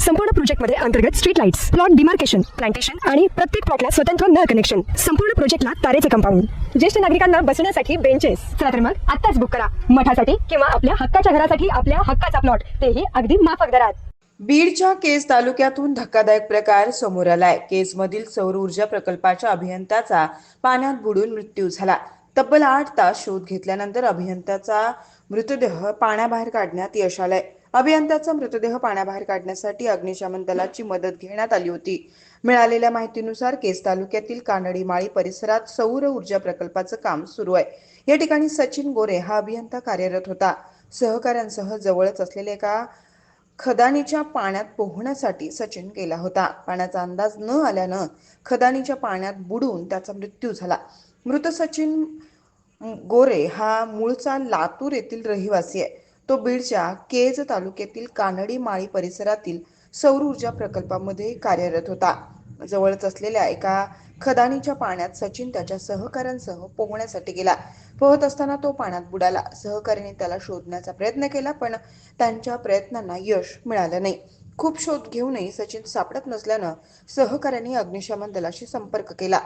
संपूर्ण प्रोजेक्टमध्ये अंतर्गत street lights plot demarcation plantation आणि प्रत्येक प्लॉटला स्वतंत्र नळ कनेक्शन संपूर्ण प्रोजेक्टला तारेचे कंपाऊंड ज्येष्ठ नागरिकांना बसण्यासाठी बेंचेस चला तर मग आत्ताच बुक करा. मठासाठी किंवा आपल्या हक्काच्या घरासाठी आपल्या हक्काचा प्लॉट तेही अगदी माफक दरात. बीडच्या केस तालुक्यातून धक्कादायक प्रकार समोर आलाय. केसमधील सौर ऊर्जा प्रकल्पाच्या अभियंत्याचा पाण्यात बुडून मृत्यू झाला. तब्बल आठ तास शोध घेतल्यानंतर अभियंताचा मृतदेह पाण्याबाहेर काढण्यात यश आलाय. अभियंत्याचा मृतदेह पाण्याबाहेर काढण्यासाठी अग्निशमन दलाची मदत घेण्यात आली होती. मिळालेल्या माहितीनुसार केस तालुक्यातील कानडी माळी परिसरात सौर ऊर्जा प्रकल्पाचं काम सुरू आहे. या ठिकाणी सचिन गोरे हा अभियंता कार्यरत होता. सहकाऱ्यांसह जवळच असलेल्या एका खदानीच्या पाण्यात पोहण्यासाठी सचिन गेला होता. पाण्याचा अंदाज न आल्यानं खदानीच्या पाण्यात बुडून त्याचा मृत्यू झाला. मृत सचिन गोरे हा मूळचा लातूर येथील रहिवासी आहे. तो बीडच्या केज तालुक्यातील कानडी माळी परिसरातील सौर ऊर्जा प्रकल्पामध्ये कार्यरत होता. जवळच असलेल्या एका खदानीच्या पाण्यात सचिन त्याच्या सहकाऱ्यांसह पोहण्यासाठी गेला. पोहत असताना तो पाण्यात बुडाला. सहकाऱ्यांनी त्याला शोधण्याचा प्रयत्न केला पण त्यांच्या प्रयत्नांना यश मिळालं नाही. खूप शोध घेऊनही सचिन सापडत नसल्यानं सहकाऱ्यांनी अग्निशमन दलाशी संपर्क केला.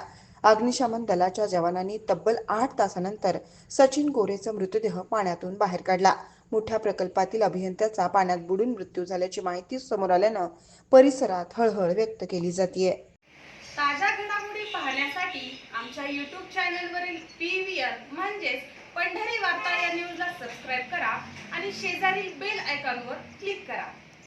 अग्निशमन दलाच्या जवानांनी तब्बल आठ तासानंतर सचिन गोरेचा मृतदेह पाण्यातून बाहेर काढला. मोठ्या प्रकल्पातील अभियंत्याचा पाण्यात बुडून मृत्यू झाल्याची माहिती समोर आल्यानं परिसरात हळहळ व्यक्त केली जाते ताज्या घडामोडी पाहण्यासाठी आमच्या यूट्यूब चॅनलवरील पी व्ही आर म्हणजेच पंढरी वार्ता या न्यूजला सबस्क्राईब करा आणि शेजारील बेल आयकॉनवर क्लिक करा.